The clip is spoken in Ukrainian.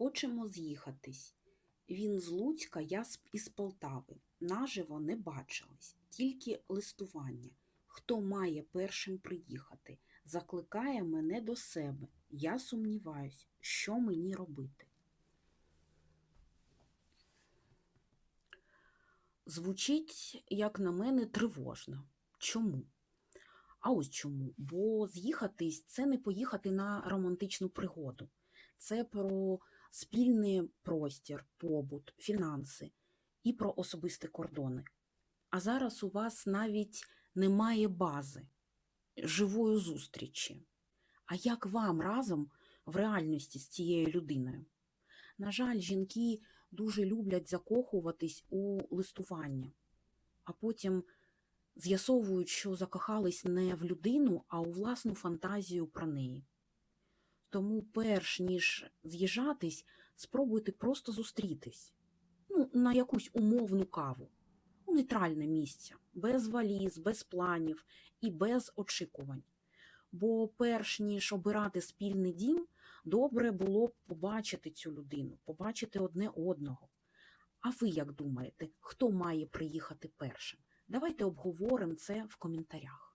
Хочемо з'їхатись. Він з Луцька, я із Полтави. Наживо не бачились, тільки листування. Хто має першим приїхати? Закликає мене до себе. Я сумніваюсь, що мені робити. Звучить, як на мене, тривожно. Чому? А ось чому? Бо з'їхатись це не поїхати на романтичну пригоду. Це про спільний простір, побут, фінанси і про особисті кордони. А зараз у вас навіть немає бази, живої зустрічі. А як вам разом в реальності з цією людиною? На жаль, жінки дуже люблять закохуватись у листування, а потім з'ясовують, що закохались не в людину, а у власну фантазію про неї. Тому, перш ніж з'їжджатись, спробуйте просто зустрітись ну, на якусь умовну каву, у нейтральне місце, без валіз, без планів і без очікувань. Бо перш ніж обирати спільний дім, добре було б побачити цю людину, побачити одне одного. А ви як думаєте, хто має приїхати першим? Давайте обговоримо це в коментарях.